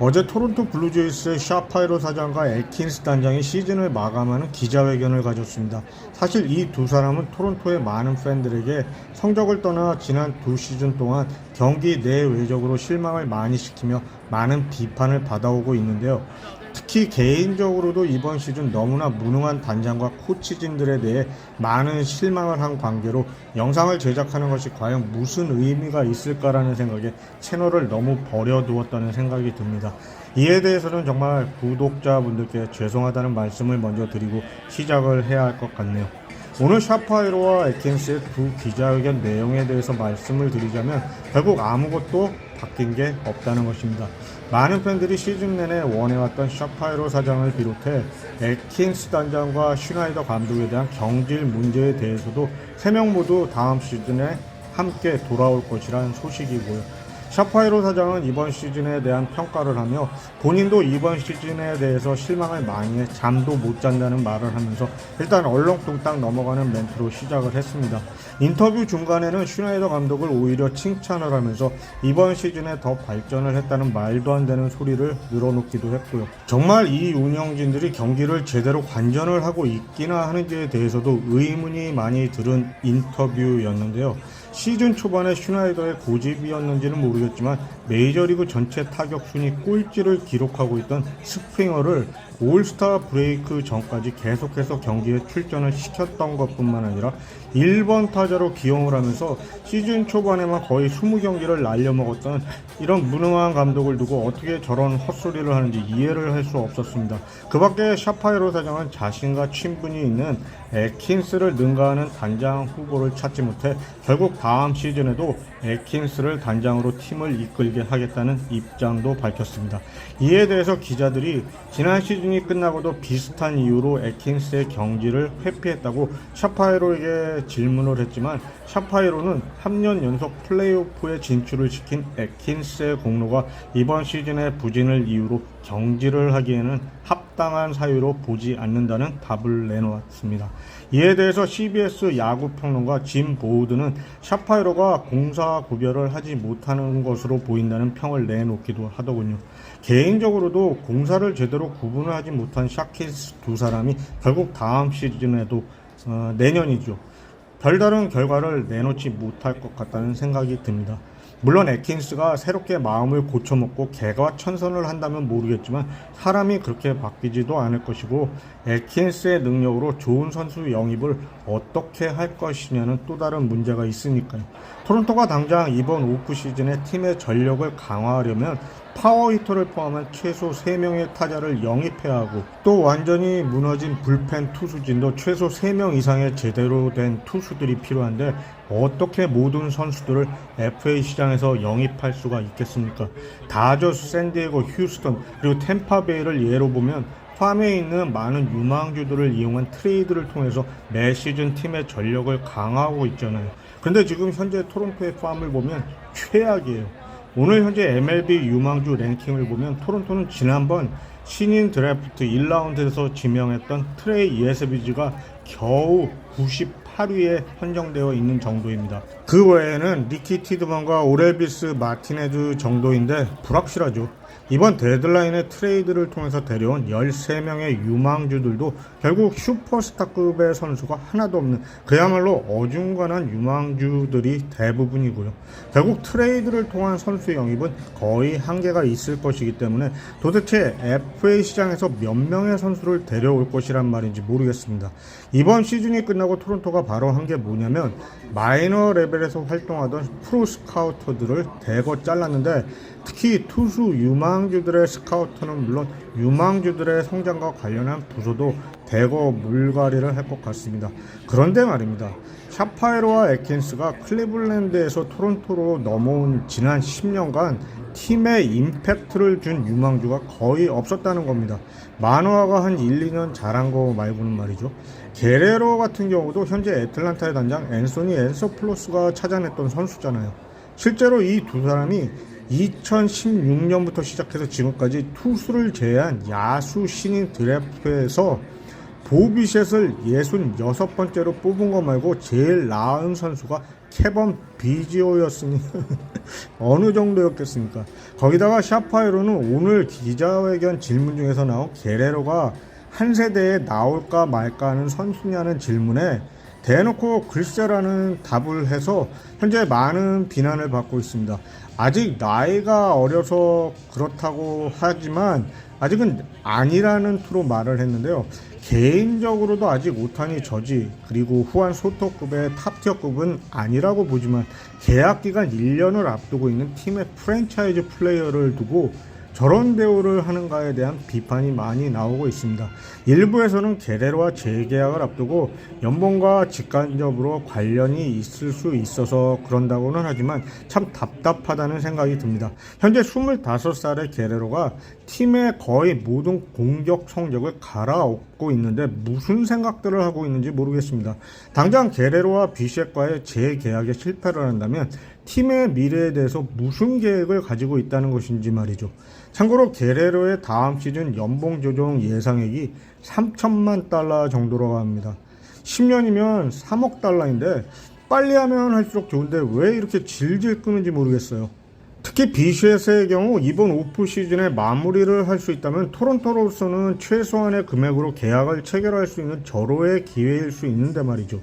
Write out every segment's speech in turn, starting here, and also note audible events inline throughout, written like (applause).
어제 토론토 블루제이스의 샤파이로 사장과 에킨스 단장이 시즌을 마감하는 기자회견을 가졌습니다. 사실 이 두 사람은 토론토의 많은 팬들에게 성적을 떠나 지난 두 시즌 동안 경기 내외적으로 실망을 많이 시키며 많은 비판을 받아오고 있는데요. 특히 개인적으로도 이번 시즌 너무나 무능한 단장과 코치진들에 대해 많은 실망을 한 관계로 영상을 제작하는 것이 과연 무슨 의미가 있을까라는 생각에 채널을 너무 버려두었다는 생각이 듭니다. 이에 대해서는 정말 구독자분들께 죄송하다는 말씀을 먼저 드리고 시작을 해야 할 것 같네요. 오늘 샤파이로와 에킨스의 두 기자회견 내용에 대해서 말씀을 드리자면 결국 아무것도 바뀐 게 없다는 것입니다. 많은 팬들이 시즌 내내 원해왔던 샤파이로 사장을 비롯해 에킨스 단장과 슈나이더 감독에 대한 경질 문제에 대해서도 세 명 모두 다음 시즌에 함께 돌아올 것이라는 소식이고요. 샤파이로 사장은 이번 시즌에 대한 평가를 하며 본인도 이번 시즌에 대해서 실망을 많이 해 잠도 못 잔다는 말을 하면서 일단 얼렁뚱땅 넘어가는 멘트로 시작을 했습니다. 인터뷰 중간에는 슈나이더 감독을 오히려 칭찬을 하면서 이번 시즌에 더 발전을 했다는 말도 안 되는 소리를 늘어놓기도 했고요. 정말 이 운영진들이 경기를 제대로 관전을 하고 있기나 하는지에 대해서도 의문이 많이 들은 인터뷰였는데요. 시즌 초반에 슈나이더의 고집이었는지는 모르겠지만 메이저리그 전체 타격 순위 꼴찌를 기록하고 있던 스프링어를 올스타 브레이크 전까지 계속해서 경기에 출전을 시켰던 것뿐만 아니라 1번 타자로 기용을 하면서 시즌 초반에만 거의 20경기를 날려먹었던 이런 무능한 감독을 두고 어떻게 저런 헛소리를 하는지 이해를 할 수 없었습니다. 그 밖에 샤파이로 사장은 자신과 친분이 있는 에킨스를 능가하는 단장 후보를 찾지 못해 결국 다음 시즌에도 에킨스를 단장으로 팀을 이끌게 하겠다는 입장도 밝혔습니다. 이에 대해서 기자들이 지난 시즌 이 끝나고도 비슷한 이유로 에킨스의 경기를 회피했다고 샤파이로에게 질문을 했지만 샤파이로는 3년 연속 플레이오프에 진출을 시킨 에킨스의 공로가 이번 시즌의 부진을 이유로 경질을 하기에는 합당한 사유로 보지 않는다는 답을 내놓았습니다. 이에 대해서 CBS 야구 평론가 짐 보우드는 샤파이로가 공사 구별을 하지 못하는 것으로 보인다는 평을 내놓기도 하더군요. 개인적으로도 공사를 제대로 구분을 하지 못한 샤키스 두 사람이 결국 다음 시즌에도 어, 내년이죠. 별다른 결과를 내놓지 못할 것 같다는 생각이 듭니다. 물론 에킨스가 새롭게 마음을 고쳐먹고 개과천선을 한다면 모르겠지만 사람이 그렇게 바뀌지도 않을 것이고 에킨스의 능력으로 좋은 선수 영입을 어떻게 할 것이냐는 또 다른 문제가 있으니까요. 토론토가 당장 이번 오프 시즌에 팀의 전력을 강화하려면 파워 히터를 포함한 최소 3명의 타자를 영입해야 하고 또 완전히 무너진 불펜 투수진도 최소 3명 이상의 제대로 된 투수들이 필요한데 어떻게 모든 선수들을 FA 시장에서 영입할 수가 있겠습니까? 다저스, 샌디에고, 휴스턴 그리고 템파베이를 예로 보면 팜에 있는 많은 유망주들을 이용한 트레이드를 통해서 매 시즌 팀의 전력을 강화하고 있잖아요. 근데 지금 현재 토론토의 팜을 보면 최악이에요. 오늘 현재 MLB 유망주 랭킹을 보면 토론토는 지난번 신인 드래프트 1라운드에서 지명했던 트레이 예스비즈가 겨우 98위에 선정되어 있는 정도입니다. 그 외에는 리키 티드먼과 오렐비스 마티네즈 정도인데 불확실하죠. 이번 데드라인의 트레이드를 통해서 데려온 13명의 유망주들도 결국 슈퍼스타급의 선수가 하나도 없는 그야말로 어중간한 유망주들이 대부분이고요. 결국 트레이드를 통한 선수 영입은 거의 한계가 있을 것이기 때문에 도대체 FA 시장에서 몇 명의 선수를 데려올 것이란 말인지 모르겠습니다. 이번 시즌이 끝나고 토론토가 바로 한 게 뭐냐면 마이너 레벨에서 활동하던 프로 스카우터들을 대거 잘랐는데 특히 투수 유망주들의 스카우터는 물론 유망주들의 성장과 관련한 부서도 대거 물갈이를 할 것 같습니다. 그런데 말입니다. 샤파이로와 에킨스가 클리블랜드에서 토론토로 넘어온 지난 10년간 팀에 임팩트를 준 유망주가 거의 없었다는 겁니다. 만화가 한 1, 2년 잘한 거 말고는 말이죠. 게레로 같은 경우도 현재 애틀란타의 단장 앤소니 앤서플로스가 찾아냈던 선수잖아요. 실제로 이 두 사람이 2016년부터 시작해서 지금까지 투수를 제외한 야수 신인 드래프트에서 보비셋을 66번째로 뽑은 거 말고 제일 나은 선수가 케번 비지오였으니 (laughs) 어느 정도였겠습니까? 거기다가 샤파이로는 오늘 기자회견 질문 중에서 나온 게레로가 한 세대에 나올까 말까 하는 선수냐는 질문에 대놓고 글쎄라는 답을 해서 현재 많은 비난을 받고 있습니다. 아직 나이가 어려서 그렇다고 하지만 아직은 아니라는 투로 말을 했는데요. 개인적으로도 아직 오타니 저지 그리고 후한 소토급의 탑티어급은 아니라고 보지만 계약 기간 1년을 앞두고 있는 팀의 프랜차이즈 플레이어를 두고 저런 대우를 하는가에 대한 비판이 많이 나오고 있습니다. 일부에서는 게레로와 재계약을 앞두고 연봉과 직간접으로 관련이 있을 수 있어서 그런다고는 하지만 참 답답하다는 생각이 듭니다. 현재 25살의 게레로가 팀의 거의 모든 공격 성적을 갈아엎고 있는데 무슨 생각들을 하고 있는지 모르겠습니다. 당장 게레로와 비셰과의 재계약에 실패를 한다면 팀의 미래에 대해서 무슨 계획을 가지고 있다는 것인지 말이죠. 참고로 게레로의 다음 시즌 연봉 조정 예상액이 3천만 달러 정도로 합니다. 10년이면 3억 달러인데 빨리 하면 할수록 좋은데 왜 이렇게 질질 끄는지 모르겠어요. 특히 비쉐스의 경우 이번 오프 시즌에 마무리를 할 수 있다면 토론토로서는 최소한의 금액으로 계약을 체결할 수 있는 절호의 기회일 수 있는데 말이죠.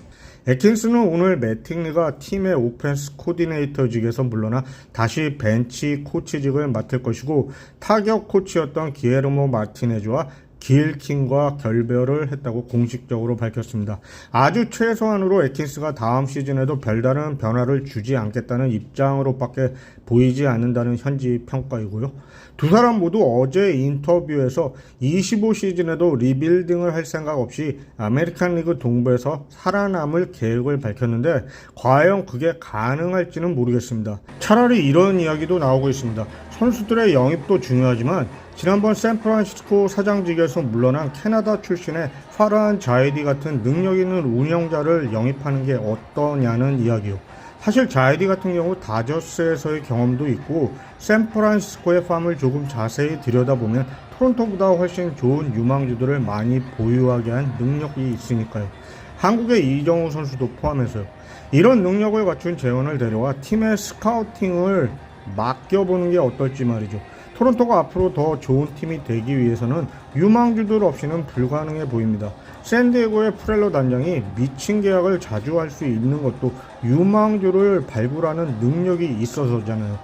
에킨스는 오늘 매팅리가 팀의 오펜스 코디네이터직에서 물러나 다시 벤치 코치직을 맡을 것이고 타격 코치였던 기에르모 마티네즈와 길킹과 결별을 했다고 공식적으로 밝혔습니다. 아주 최소한으로 에킨스가 다음 시즌에도 별다른 변화를 주지 않겠다는 입장으로밖에 보이지 않는다는 현지 평가이고요. 두 사람 모두 어제 인터뷰에서 25 시즌에도 리빌딩을 할 생각 없이 아메리칸 리그 동부에서 살아남을 계획을 밝혔는데 과연 그게 가능할지는 모르겠습니다. 차라리 이런 이야기도 나오고 있습니다. 선수들의 영입도 중요하지만 지난번 샌프란시스코 사장직에서 물러난 캐나다 출신의 파르한 자이디 같은 능력 있는 운영자를 영입하는 게 어떠냐는 이야기요. 사실 자이디 같은 경우 다저스에서의 경험도 있고 샌프란시스코의 팜을 조금 자세히 들여다보면 토론토보다 훨씬 좋은 유망주들을 많이 보유하게 한 능력이 있으니까요. 한국의 이정우 선수도 포함해서요. 이런 능력을 갖춘 재원을 데려와 팀의 스카우팅을 맡겨보는 게 어떨지 말이죠. 토론토가 앞으로 더 좋은 팀이 되기 위해서는 유망주들 없이는 불가능해 보입니다. 샌디에고의 프렐로 단장이 미친 계약을 자주 할 수 있는 것도 유망주를 발굴하는 능력이 있어서잖아요.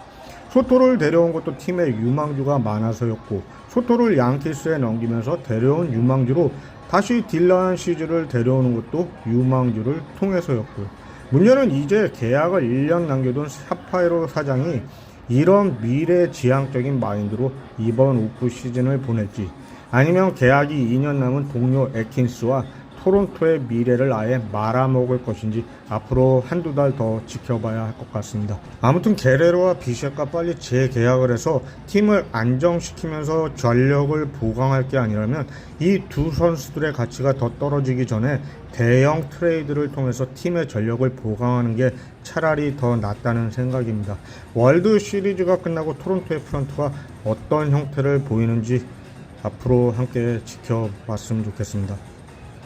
소토를 데려온 것도 팀에 유망주가 많아서였고 소토를 양키스에 넘기면서 데려온 유망주로 다시 딜란 시즈를 데려오는 것도 유망주를 통해서였고요. 문제는 이제 계약을 1년 남겨둔 샤파이로 사장이 이런 미래 지향적인 마인드로 이번 오프 시즌을 보낼지 아니면 계약이 2년 남은 동료 에킨스와 토론토의 미래를 아예 말아먹을 것인지 앞으로 한두 달 더 지켜봐야 할 것 같습니다. 아무튼 게레로와 비셰가 빨리 재계약을 해서 팀을 안정시키면서 전력을 보강할 게 아니라면 이 두 선수들의 가치가 더 떨어지기 전에 대형 트레이드를 통해서 팀의 전력을 보강하는 게 차라리 더 낫다는 생각입니다. 월드 시리즈가 끝나고 토론토의 프런트가 어떤 형태를 보이는지 앞으로 함께 지켜봤으면 좋겠습니다.